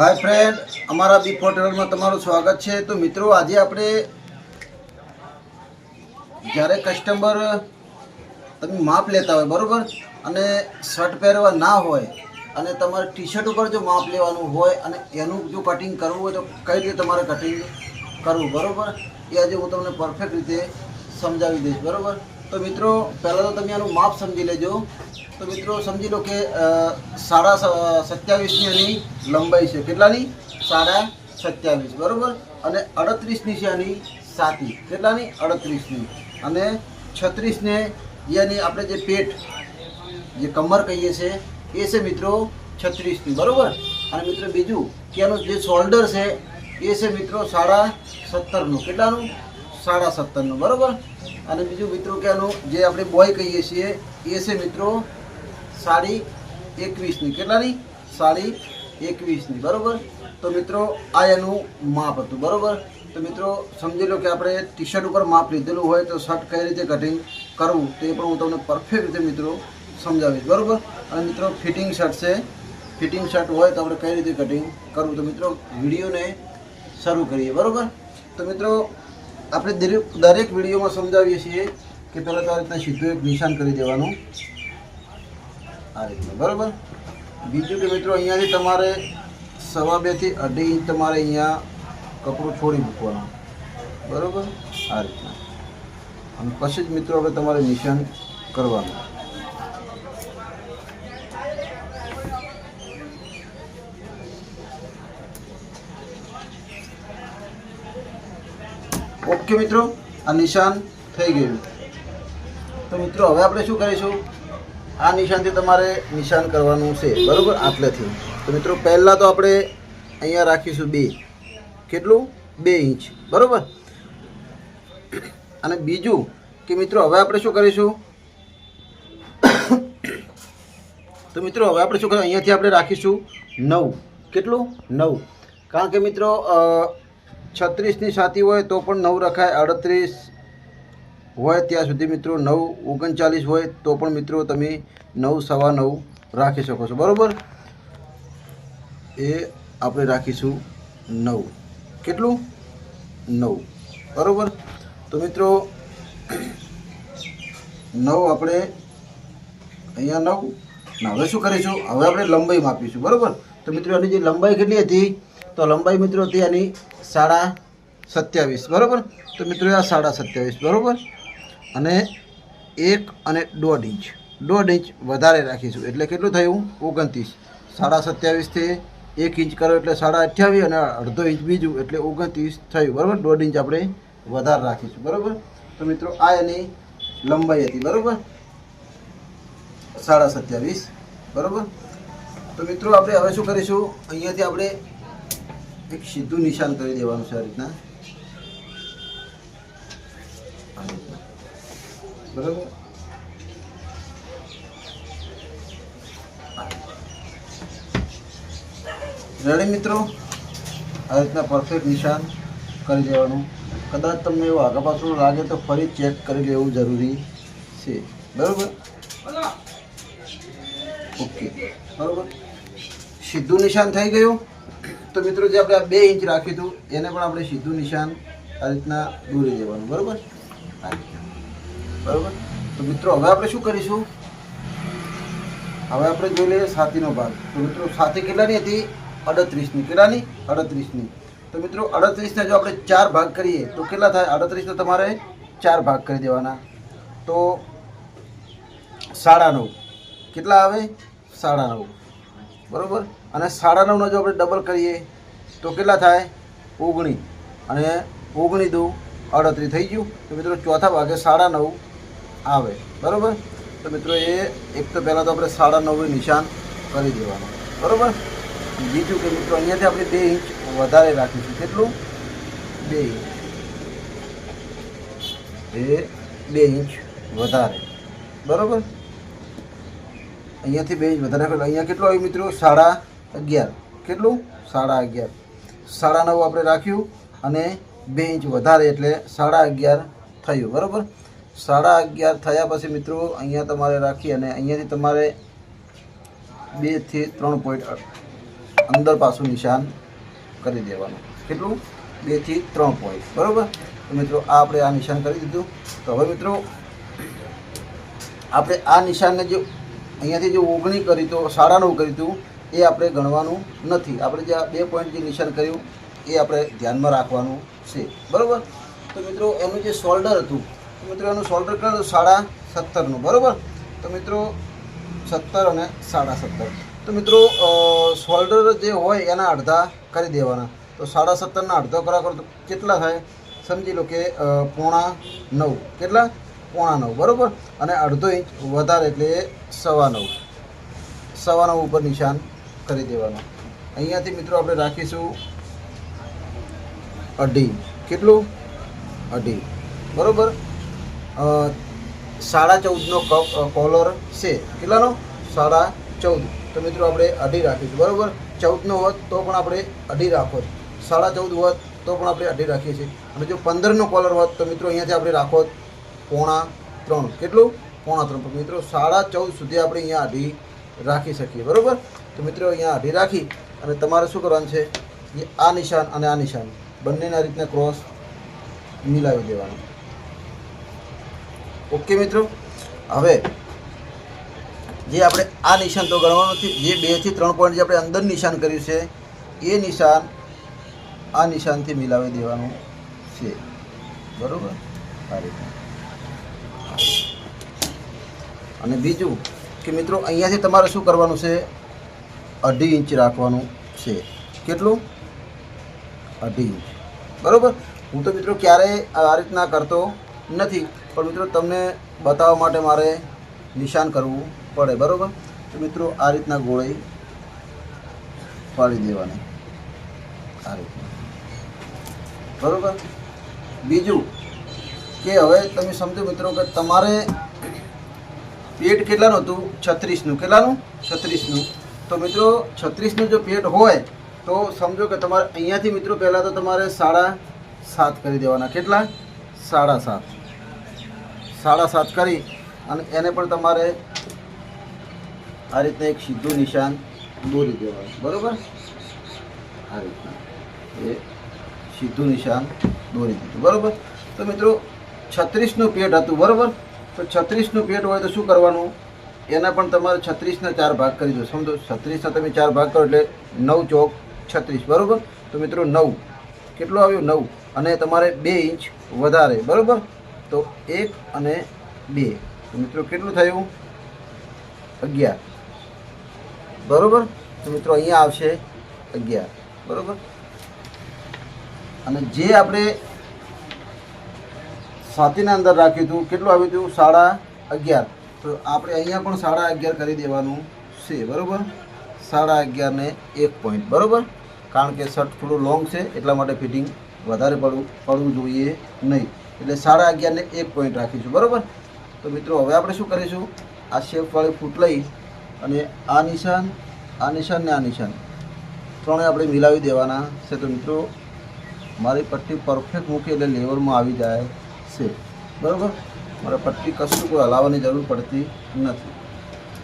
હાય friend અમારા બી હોટલમાં તમારું સ્વાગત છે. તો મિત્રો, આજે આપણે જ્યારે કસ્ટમર તમે માપ લેતા હોય, બરાબર? અને શર્ટ પહેરવા ના હોય, અને તમારે ટી શર્ટ ઉપર જો માપ લેવાનું હોય, અને એનું જો કટિંગ કરવું હોય, તો કઈ રીતે તમારે કટિંગ કરવું, બરાબર? એ આજે હું તમને પરફેક્ટ રીતે સમજાવી દઈશ, બરાબર? તો મિત્રો, પહેલાં તો તમે આનું માપ સમજી લેજો. તો મિત્રો સમજી લો કે સાડા સત્યાવીસની આની લંબાઈ છે. કેટલાની? સાડા સત્યાવીસ. બરાબર? અને અડત્રીસની છે આની સાતી. કેટલાની? અડત્રીસની. અને છત્રીસને યાની આપણે જે પેટ, જે કમર કહીએ છીએ એ છે મિત્રો છત્રીસની. બરાબર? અને મિત્રો બીજું કે એનું જે શોલ્ડર છે, એ છે મિત્રો સાડા સત્તરનું. કેટલાનું? સાડા સત્તરનું. બરાબર? અને બીજું મિત્રો કે આનું જે આપણે બોય કહીએ છીએ, એ છે મિત્રો સાડી એકવીસની. કેટલાની? સાડી એકવીસની. બરાબર? તો મિત્રો, આ એનું માપ હતું. બરાબર? તો મિત્રો, સમજી લો કે આપણે ટી શર્ટ ઉપર માપ લીધેલું હોય તો શર્ટ કઈ રીતે કટિંગ કરવું તે પણ હું તમને પરફેક્ટ રીતે મિત્રો સમજાવીશ. બરાબર? અને મિત્રો ફિટિંગ શર્ટ છે. ફિટિંગ શર્ટ હોય તો આપણે કઈ રીતે કટિંગ કરવું? તો મિત્રો, વિડીયોને શરૂ કરીએ. બરાબર? તો મિત્રો, આપણે દરેક દરેક વિડીયોમાં સમજાવીએ છીએ કે પહેલાં તો આ રીતના સીધું એક નિશાન કરી દેવાનું. આ રીતના, બરોબર? બીજું કે મિત્રો, અહીંયાથી તમારે સવા બેથી અઢી ઇંચ તમારે અહીંયા કપડું છોડી મૂકવાનું. બરાબર? આ રીતના. અને પછી જ મિત્રો આપણે તમારે નિશાન કરવાનું. ઓકે મિત્રો, આ નિશાન થઈ ગયું. તો મિત્રો, હવે આપણે શું કરીશું? આ નિશાનથી તમારે નિશાન કરવાનું છે, બરાબર? આટલેથી. તો મિત્રો, પહેલાં તો આપણે અહીંયા રાખીશું બે. કેટલું? બે ઇંચ. બરાબર? અને બીજું કે મિત્રો, હવે આપણે શું કરીશું? તો મિત્રો, હવે આપણે શું કરીશું? અહીંયાથી આપણે રાખીશું નવ. કેટલું? નવ. કારણ કે મિત્રો છત્રીસની સાથી હોય તો પણ નવ રખાય આડત્રીસ હોય ત્યાં સુધી મિત્રો નવ ઓગણચાલીસ હોય તો પણ મિત્રો તમે નવ સવા નવ રાખી શકો છો. બરાબર? એ આપણે રાખીશું નવ. કેટલું? નવ. બરાબર? તો મિત્રો નવ આપણે અહીંયા નવ. હવે શું કરીશું? હવે આપણે લંબાઈ માપીશું. બરાબર? તો મિત્રો આની જે લંબાઈ કેટલી હતી? તો લંબાઈ મિત્રો હતી આની સાડા સત્યાવીસ. બરાબર? તો મિત્રો આ સાડા સત્યાવીસ. બરાબર? અને એક અને દોઢ ઇંચ. દોઢ ઇંચ વધારે રાખીશું. એટલે કેટલું થયું? ઓગણત્રીસ. સાડા સત્યાવીસથી એક ઇંચ કરો એટલે સાડા અઠ્યાવીસ અને અડધો ઇંચ બીજું એટલે ઓગણત્રીસ થયું. બરાબર? દોઢ ઇંચ આપણે વધારે રાખીશું. બરાબર? તો મિત્રો, આ એની લંબાઈ હતી. બરાબર? સાડા સત્યાવીસ. બરાબર? તો મિત્રો, આપણે હવે શું કરીશું? અહીંયાથી આપણે એક સીધું નિશાન કરી દેવાનું છે આ રીતના આ રીતના. બરાબર? રેડી મિત્રો? આ રીતના પરફેક્ટ નિશાન કરી દેવાનું. કદાચ તમને એવું આગળ પાછળ લાગે તો ફરી ચેક કરી લેવું જરૂરી છે. બરાબર? ઓકે બરાબર? સીધું નિશાન થઈ ગયું. તો મિત્રો જે આપણે બે ઇંચ રાખ્યું હતું, એને પણ આપણે સીધું નિશાન આ રીતના દોરી દેવાનું. બરાબર? બરાબર? તો મિત્રો, હવે આપણે શું કરીશું? હવે આપણે જોઈ લઈએ સાતીનો ભાગ. તો મિત્રો, સાતી કેટલાની હતી? અડત્રીસની. કેટલાની? અડત્રીસની. તો મિત્રો, અડત્રીસને જો આપણે ચાર ભાગ કરીએ, તો કેટલા થાય? અડત્રીસને તમારે ચાર ભાગ કરી દેવાના. તો સાડા નવ. કેટલા આવે? સાડા નવ. બરાબર? અને સાડા નવનો જો આપણે ડબલ કરીએ, તો કેટલા થાય? ઓગણી. અને ઓગણી દો અડત્રીસ થઈ ગયું. તો મિત્રો, ચોથા ભાગે સાડા નવ. આવે. બરાબર? તો મિત્રો એ એક તો પહેલાં તો આપણે સાડા નવે નિશાન કરી દેવાનું. બરાબર? બીજું કે મિત્રો અહીંયાથી આપણે બે ઇંચ વધારે રાખીશું. કેટલું? બે ઇંચ. એ બે ઇંચ વધારે. બરાબર? અહીંયાથી બે ઇંચ વધારે અહીંયા કેટલું આવ્યું મિત્રો? સાડા અગિયાર. કેટલું? સાડા અગિયાર. સાડા નવ આપણે રાખ્યું અને બે ઇંચ વધારે એટલે સાડા અગિયાર થયું. બરાબર? સાડા અગિયાર થયા પછી મિત્રો, અહીંયા તમારે રાખી અને અહીંયાથી તમારે બેથી ત્રણ પોઈન્ટ અંદર પાછું નિશાન કરી દેવાનું. કેટલું? બેથી ત્રણ પોઈન્ટ બરાબર? તો મિત્રો, આ આપણે આ નિશાન કરી દીધું. તો હવે મિત્રો, આપણે આ નિશાનને જે અહીંયાથી જે ઓગણી કરી, તો સાડા નવ કર્યું હતું એ આપણે ગણવાનું નથી. આપણે જે આ બે પોઈન્ટ જે નિશાન કર્યું, એ આપણે ધ્યાનમાં રાખવાનું છે. બરાબર? તો મિત્રો, એનું જે શોલ્ડર હતું તો મિત્રો એનું કેટલું હતું સાડા સત્તરનું, બરાબર? તો મિત્રો સત્તર અને સાડા સત્તર. તો મિત્રો સોલ્ડર જે હોય એના અડધા કરી દેવાના. તો સાડા સત્તરના અડધો કરા કરો તો કેટલા થાય? સમજી લો કે પોણા નવ. કેટલા? પોણા નવ, બરાબર? અને અડધો ઇંચ વધારે એટલે સવા નવ. સવા નવ ઉપર નિશાન કરી દેવાનું. અહીંયાથી મિત્રો આપણે રાખીશું અઢી કેટલું? અઢી બરાબર? સાડા ચૌદનો કપ કોલર છે. કેટલાનો? સાડા ચૌદ. તો મિત્રો આપણે અઢી રાખીશું. બરાબર? ચૌદનો હોત તો પણ આપણે અઢી રાખો. સાડા ચૌદ હોત તો પણ આપણે અઢી રાખીએ છીએ. અને જો પંદરનો કોલર હોત તો મિત્રો અહીંયાથી આપણે રાખો પોણા ત્રણ. કેટલું? પોણા ત્રણ. મિત્રો સાડા ચૌદ સુધી આપણે અહીંયા અઢી રાખી શકીએ. બરાબર? તો મિત્રો અહીંયા અઢી રાખી અને તમારે શું કરવાનું છે? કે આ નિશાન અને આ નિશાન બંનેના રીતના ક્રોસ મિલાવી દેવાનું. ઓકે મિત્રો? હવે, જે આપણે આ નિશાન તો ગણવાનું નથી, જે બેથી ત્રણ પોઈન્ટ જે આપણે અંદર નિશાન કર્યું છે, એ નિશાન આ નિશાનથી મિલાવી દેવાનું છે. બરાબર? આ રીતના અને બીજું કે મિત્રો, અહીંયાથી તમારે શું કરવાનું છે? અઢી ઇંચ રાખવાનું છે. કેટલું? અઢી ઇંચ. બરાબર? હું તો મિત્રો ક્યારેય આ રીતના કરતો નથી. પણ મિત્રો, તમને બતાવવા માટે મારે નિશાન કરવું પડે, બરાબર? તો મિત્રો, આ રીતના ગોળી પાડી દેવાની. આ રીતના. બરોબર? બીજું કે હવે તમે સમજો મિત્રો કે તમારે પેટ કેટલાનું હતું? છત્રીસનું. કેટલાનું? છત્રીસનું. તો મિત્રો, છત્રીસનું જો પેટ હોય, તો સમજો કે તમારે અહીંયાથી મિત્રો પહેલાં તો તમારે સાડા સાત કરી દેવાના. કેટલા? સાડા સાત. સાડા સાત કરી અને એને પણ તમારે આ રીતના એક સીધું નિશાન દોરી દેવાનું. બરાબર? આ રીતના. એ સીધું નિશાન દોરી દીધું. બરાબર? તો મિત્રો, છત્રીસનું પેટ હતું, બરાબર? તો છત્રીસનું પેટ હોય તો શું કરવાનું? એના પણ તમારે છત્રીસના ચાર ભાગ કરી દો. સમજો, છત્રીસના તમે ચાર ભાગ કરો એટલે નવ ચોક છત્રીસ. બરાબર? તો મિત્રો, નવ. કેટલું આવ્યું? નવ. અને તમારે બે ઇંચ વધારે. બરોબર? તો એક અને બે. મિત્રો કેટલું થયું? અગિયાર. બરોબર? તો મિત્રો અહીંયા આવશે અગિયાર. બરોબર? અને જે આપણે સાતીના અંદર રાખ્યું હતું, કેટલું આવ્યું હતું? સાડા અગિયાર. તો આપણે અહીંયા પણ સાડા અગિયાર કરી દેવાનું છે. બરોબર? સાડા અગિયારને એક પોઈન્ટ બરોબર? કારણ કે શર્ટ થોડું લોંગ છે, એટલા માટે ફિટિંગ વધારે પડવું પડવું જોઈએ નહીં. એટલે સાડા અગિયારને એક પોઈન્ટ રાખીશું, બરાબર? તો મિત્રો, હવે આપણે શું કરીશું? આ શેપવાળી ફૂટ લઈ અને આ નિશાન આ નિશાન ને આ નિશાન ત્રણે આપણે મિલાવી દેવાના છે. તો મિત્રો, મારી પટ્ટી પરફેક્ટ મૂકી એટલે લેવલમાં આવી જાય છે. બરાબર? મારે પટ્ટી કશું કોઈ હલાવવાની જરૂર પડતી નથી.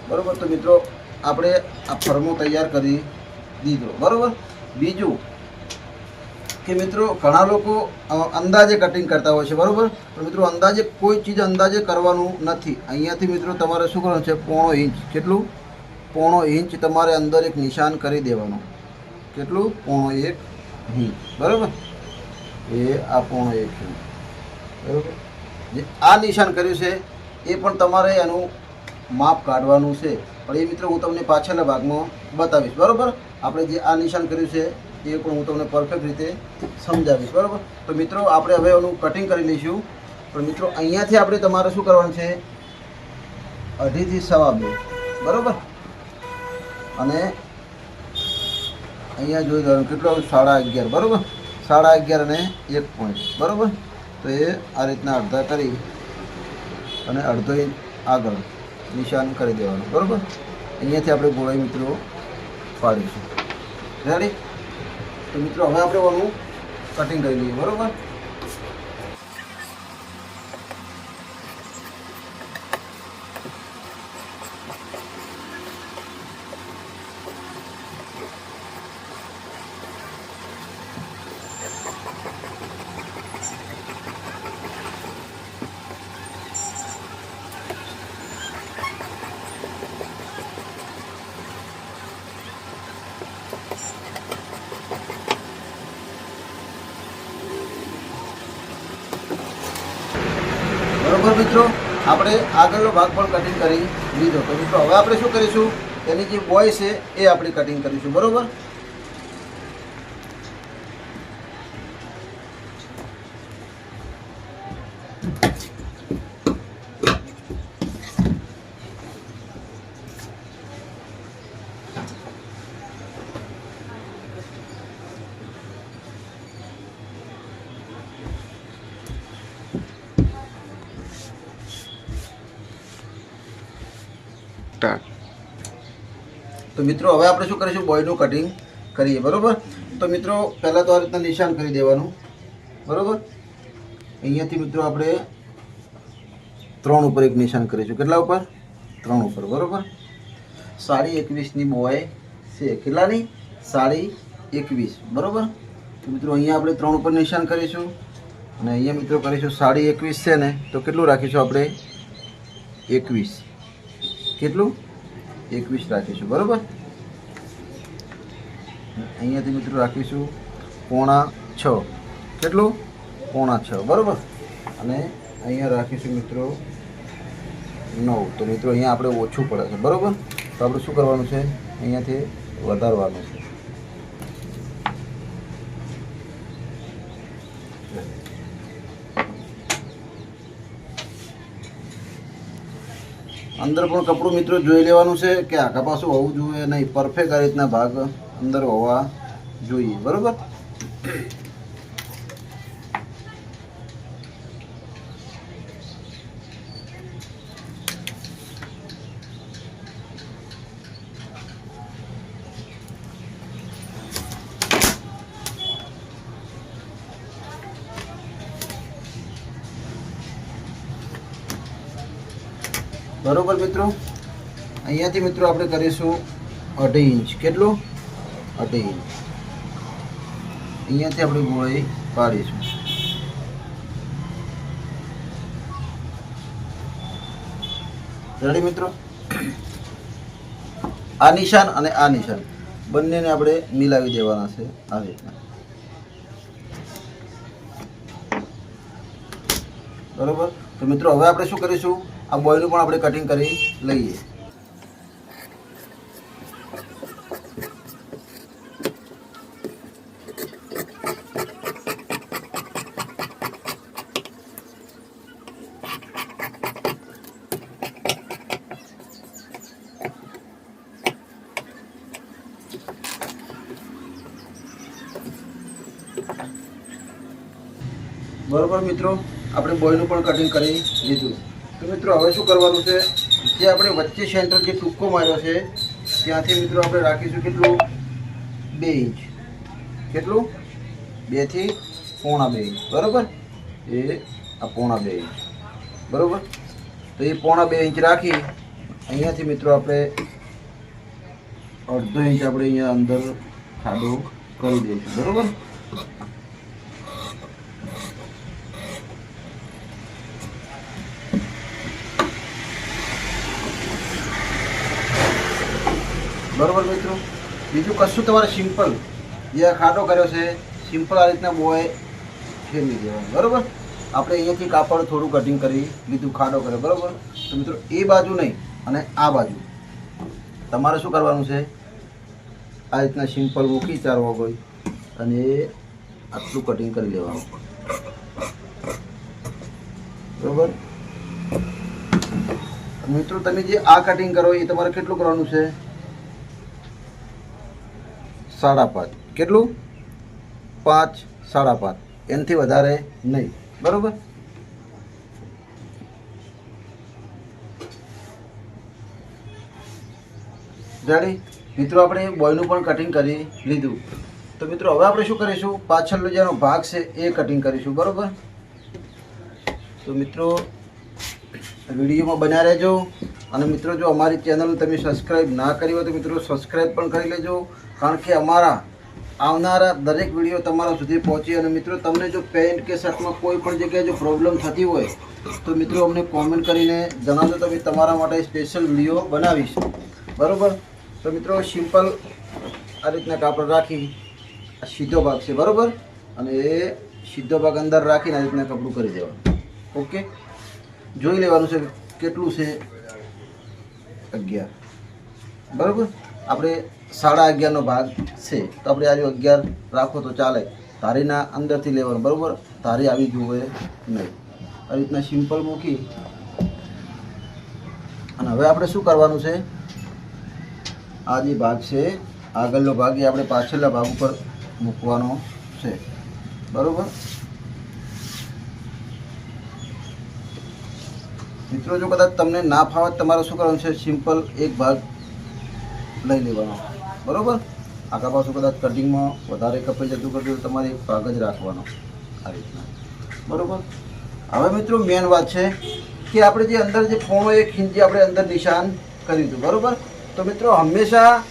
બરાબર? તો મિત્રો, આપણે આ ફરમો તૈયાર કરી દીધો. બરાબર? બીજું કે મિત્રો ઘણા લોકો અંદાજે કટિંગ કરતા હોય છે, બરાબર? પણ મિત્રો અંદાજે કોઈ ચીજ અંદાજે કરવાનું નથી. અહીંયાથી મિત્રો તમારે શું કરવાનું છે? પોણો ઇંચ. કેટલું? પોણો ઇંચ તમારે અંદર એક નિશાન કરી દેવાનું. કેટલું? પોણો એક ઇંચ. બરાબર? એ આ પોણો એક ઇંચ. બરાબર? જે આ નિશાન કર્યું છે, એ પણ તમારે એનું માપ કાઢવાનું છે. પણ એ મિત્રો હું તમને પાછળના ભાગમાં બતાવીશ. બરાબર? આપણે જે આ નિશાન કર્યું છે એ પણ હું તમને પરફેક્ટ રીતે સમજાવીશ, બરાબર? તો મિત્રો, આપણે હવે એનું કટિંગ કરી લઈશું. પણ મિત્રો, અહીંયાથી આપણે તમારે શું કરવાનું છે? અઢીથી સવા બે, બરાબર? અને અહીંયા જોઈ લેવાનું કેટલો સાડા અગિયાર, બરાબર? સાડા અગિયાર અને એક પોઈન્ટ બરાબર? તો એ આ રીતના અડધા કરી અને અડધો આગળ નિશાન કરી દેવાનું, બરાબર? અહીંયાથી આપણે ગોળાઈ મિત્રો પાડીશું. રેડી તો મિત્રો હવે આપણે ઓનું કટિંગ કરી લઈએ બરાબર બરોબર મિત્રો આપણે આગળનો ભાગ પણ કટિંગ કરી લીધો. તો મિત્રો, હવે આપણે શું કરીશું? એની જે બોય છે, એ આપણે કટિંગ કરીશું. બરોબર? તો મિત્રો, હવે આપણે શું કરીશું? બોયનું કટિંગ કરીએ, બરાબર? તો મિત્રો, પહેલાં તો આ રીતના નિશાન કરી દેવાનું. બરાબર? અહીંયાથી મિત્રો આપણે ત્રણ ઉપર એક નિશાન કરીશું. કેટલા ઉપર? ત્રણ ઉપર, બરાબર? સાડી એકવીસની બોય છે. કેટલાની? સાડી એકવીસ, બરાબર? તો મિત્રો, અહીંયા આપણે ત્રણ ઉપર નિશાન કરીશું. અને અહીંયા મિત્રો કરીશું, સાડી એકવીસ છે ને, તો કેટલું રાખીશું આપણે? એકવીસ. કેટલું? એકવીસ રાખીશું, બરાબર? અહીંયાથી મિત્રો રાખીશું પોણા છ. કેટલું? પોણા છ, બરાબર? અને અહીંયા રાખીશું મિત્રો નવ. તો મિત્રો અહીંયા આપણે ઓછું પડે છે, બરાબર? તો આપણે શું કરવાનું છે? અહીંયાથી વધારવાનું છે. અંદર પણ કપડું મિત્રો જોઈ લેવાનું છે કે આખા પાછું હોવું જોઈએ નહીં. પરફેક્ટ આ રીતના ભાગ અંદર હોવા જોઈએ. બરોબર? બરોબર મિત્રો? અહીંયાથી મિત્રો આપણે કરીશું અઢી ઇંચ. કેટલું? અઢી ઇંચ. અહીંયાથી આપણે ગોળી પાડીશું. રેડી મિત્રો? આ નિશાન અને આ નિશાન. બંનેને આપણે મિલાવી દેવાના છે આ રીતના. બરોબર? તો મિત્રો હવે આપણે શું કરીશું? આ બોયનું પણ આપણે કટિંગ કરી લઈએ. બરોબર મિત્રો, આપણે બોયનું પણ કટિંગ કરી લીધું. તો મિત્રો, હવે શું કરવાનું છે? જે આપણે વચ્ચે સેન્ટર જે ટૂંકો માર્યો છે, ત્યાંથી મિત્રો આપણે રાખીશું કેટલું? બે ઇંચ. કેટલું? બેથી પોણા બે ઇંચ. બરોબર? એ આ પોણા બે ઇંચ. બરાબર? તો એ પોણા બે ઇંચ રાખી અહીંયાથી મિત્રો આપણે અડધો ઇંચ આપણે અહીંયા અંદર ખાડો કરી દઈશું. બરોબર? બરોબર મિત્રો? બીજું કશું તમારે સિમ્પલ જે ખાડો કર્યો છે સિમ્પલ આ રીતના બોય ફેરવી દેવાનું. બરાબર? આપણે અહીંયાથી કાપડ થોડું કટિંગ કરી લીધું ખાડો કર્યો. બરાબર? તો મિત્રો, એ બાજુ નહીં અને આ બાજુ. તમારે શું કરવાનું છે? આ રીતના સિમ્પલ મૂકી ચાર વગોઈ અને આટલું કટિંગ કરી લેવાનું. બરાબર? મિત્રો, તમે જે આ કટિંગ કરો એ તમારે કેટલું કરવાનું છે? સાડા પાંચ. કેટલું? પાંચ, સાડા પાંચ. એનાથી વધારે નહીં. બરાબર? જાણી મિત્રો, આપણે બોયનું પણ કટિંગ કરી લીધું. તો મિત્રો, હવે આપણે શું કરીશું? પાછળનો જેનો ભાગ છે, એ કટિંગ કરીશું. બરાબર? તો મિત્રો, વિડીયોમાં બન્યા રહેજો. અને મિત્રો, જો અમારી ચેનલ તમે સબસ્ક્રાઈબ ના કરી હોય તો મિત્રો સબસ્ક્રાઈબ પણ કરી લેજો. કારણ કે અમારા આવનારા દરેક વીડિયો તમારા સુધી પહોંચે અને મિત્રો તમને જો પેન્ટ કે શર્ટમાં કોઈ પણ જગ્યાએ જો પ્રોબ્લેમ થતી હોય, તો મિત્રો અમને કોમેન્ટ કરીને જણાવજો તો તમારા માટે સ્પેશિયલ વીડિયો બનાવીશ. બરાબર? તો મિત્રો સિમ્પલ આ રીતના કાપડ રાખી, આ સીધો ભાગ છે, બરાબર? અને એ સીધો ભાગ અંદર રાખીને આ રીતના કપડું કરી દેવાનું. ઓકે જોઈ લેવાનું છે કેટલું છે. અગિયાર. બરાબર? આપણે સાડા અગિયારનો ભાગ છે. તો આપણે આજે અગિયાર રાખો તો ચાલે. ધારીના અંદરથી લેવાનું, બરાબર? ધારી આવી જુએ નહીં. આવી રીતના સિમ્પલ મૂકી. અને હવે આપણે શું કરવાનું છે? આ જે ભાગ છે, આગળનો ભાગ એ આપણે પાછળના ભાગ ઉપર મૂકવાનો છે. બરાબર? મિત્રો, જો કદાચ તમને ના ફાવે તમારે શું કરવાનું છે? સિમ્પલ એક ભાગ લઈ લેવાનો. બરાબર? આગા પાછું કદાચ કટિંગમાં વધારે કપાઈ જતું કરતું તો તમારે ભાગ જ રાખવાનો. આ રીતના. બરાબર? હવે મિત્રો મેન વાત છે કે આપણે જે અંદર જે પોણો એક ખીંચી આપણે અંદર નિશાન કર્યું હતું બરાબર? તો મિત્રો હંમેશા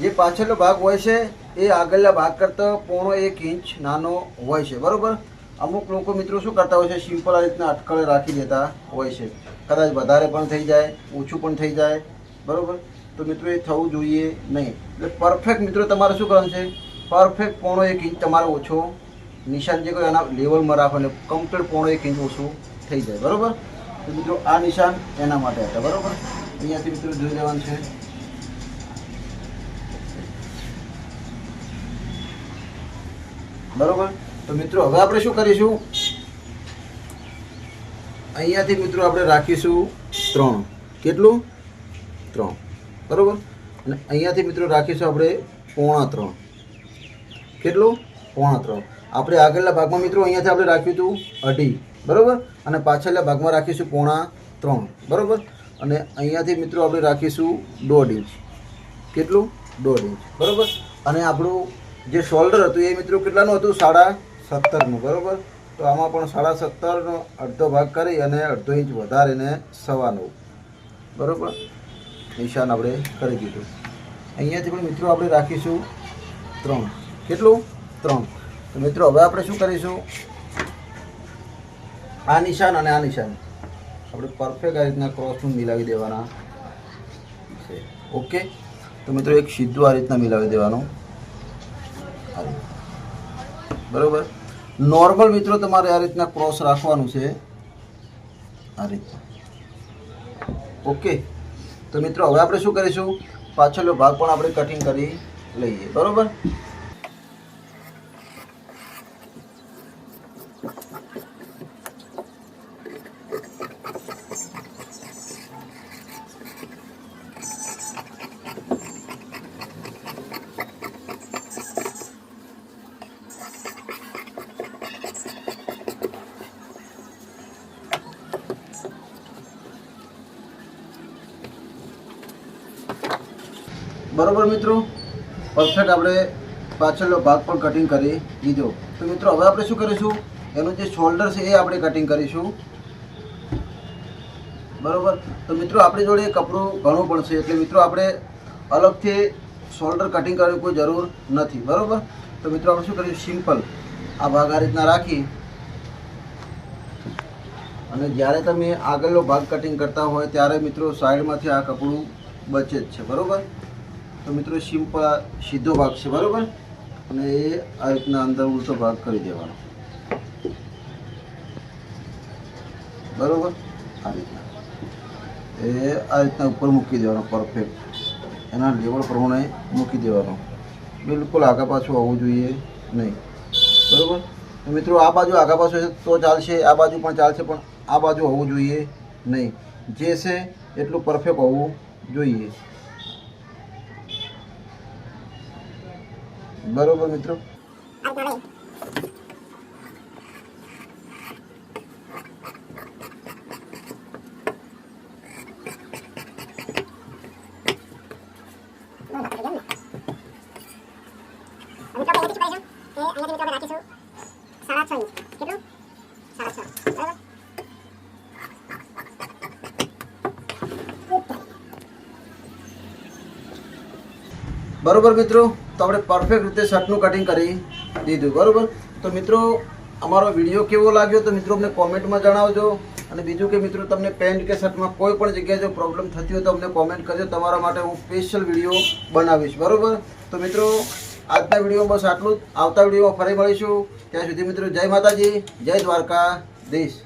જે પાછળનો ભાગ હોય છે એ આગળના ભાગ કરતાં પોણો એક ઇંચ નાનો હોય છે, બરાબર? અમુક લોકો મિત્રો શું કરતા હોય છે? સિમ્પલ આ રીતના અટકળે રાખી દેતા હોય છે. કદાચ વધારે પણ થઈ જાય, ઓછું પણ થઈ જાય, બરાબર? તો મિત્રો એ થવું જોઈએ નહીં. એટલે પરફેક્ટ મિત્રો તમારે શું કરવાનું છે? પરફેક્ટ પોણો એક ઇંચ તમારે ઓછો નિશાન જે કોઈ એના લેવલમાં રાખો એટલે કમ્પ્લીટ પોણો એક ઇંચ ઓછું થઈ જાય. બરાબર? તો મિત્રો આ નિશાન એના માટે હતા. બરાબર? અહીંયાથી મિત્રો જોઈ લેવાનું છે. બરોબર? તો મિત્રો હવે આપણે શું કરીશું? અહીંયાથી મિત્રો આપણે રાખીશું ત્રણ. કેટલું? ત્રણ. બરોબર? અને અહીંયાથી મિત્રો રાખીશું આપણે પોણા ત્રણ. કેટલું? પોણા ત્રણ. આપણે આગળના ભાગમાં મિત્રો અહીંયાથી આપણે રાખ્યું હતું અઢી. બરાબર? અને પાછળના ભાગમાં રાખીશું પોણા ત્રણ. બરાબર? અને અહીંયાથી મિત્રો આપણે રાખીશું દોઢ ઇંચ. કેટલું? દોઢ ઇંચ. બરાબર? અને આપણું જે શોલ્ડર હતું એ મિત્રો કેટલાનું હતું? સાડા સત્તરનું. બરાબર? તો આમાં પણ સાડા સત્તરનો અડધો ભાગ કરી અને અડધો ઇંચ વધારીને સવા નવ બરોબર? નિશાન આપણે કરી દીધું. અહીંયાથી પણ મિત્રો આપણે રાખીશું ત્રણ. કેટલું? ત્રણ. તો મિત્રો, હવે આપણે શું કરીશું? આ નિશાન અને આ નિશાન. આપણે પરફેક્ટ આ રીતના ક્રોસનું મિલાવી દેવાના છે. ઓકે તો મિત્રો, એક સીધું આ રીતના મિલાવી દેવાનું. બરાબર? નોર્મલ મિત્રો, તમારે આ રીતના ક્રોસ રાખવાનું છે. આ રીતના. ઓકે તો મિત્રો હવે આપણે શું કરીશું? પાછળનો ભાગ પણ આપણે કટિંગ કરી લઈએ. બરોબર? બરોબર મિત્રો? પરફેક્ટ આપણે પાછળનો ભાગ પણ કટિંગ કરી દીધો. તો મિત્રો, હવે આપણે શું કરીશું? એનું જે શોલ્ડર છે, એ આપણે કટિંગ કરીશું. બરોબર? તો મિત્રો, આપણી જોડે કપડું ઘણું પણ છે. એટલે મિત્રો, આપણે અલગથી શોલ્ડર કટિંગ કરવાની કોઈ જરૂર નથી. બરોબર? તો મિત્રો, આપણે શું કરીશું? સિમ્પલ આ ભાગ આ રીતના રાખી. અને જ્યારે તમે આગળનો ભાગ કટિંગ કરતા હોય, ત્યારે મિત્રો સાઈડમાંથી આ કપડું બચે જ છે. બરોબર? તો મિત્રો સિમ્પલ સીધો ભાગ છે, બરાબર? અને એ આ રીતના અંદર ઉલટો ભાગ કરી દેવાનો. બરાબર? આ રીતના. એ આ રીતના ઉપર મૂકી દેવાનો પરફેક્ટ એના લેવલ પ્રમાણે મૂકી દેવાનો. બિલકુલ આગા પાછું હોવું જોઈએ નહીં. બરાબર? મિત્રો, આ બાજુ આગા પાછું તો ચાલશે, આ બાજુ પણ ચાલશે, પણ આ બાજુ હોવું જોઈએ નહીં. જે છે, એટલું પરફેક્ટ હોવું જોઈએ. બરોબર મિત્રો બરોબર મિત્રો તો આપણે પરફેક્ટ રીતે શર્ટનું કટિંગ કરી દીધું, બરાબર? તો મિત્રો, અમારો વીડિયો કેવો લાગ્યો તો મિત્રો અમને કોમેન્ટમાં જણાવજો. અને બીજું કે મિત્રો, તમને પેન્ટ કે શર્ટમાં કોઈ પણ જગ્યાએ જો પ્રોબ્લેમ થતી હોય તો અમને કોમેન્ટ કરજો. તમારા માટે હું સ્પેશિયલ વીડિયો બનાવીશ, બરાબર? તો મિત્રો, આજના વિડીયોમાં બસ આટલું જ. આવતા વિડીયોમાં ફરી મળીશું. ત્યાં સુધી મિત્રો, જય માતાજી, જય દ્વારકા દેશ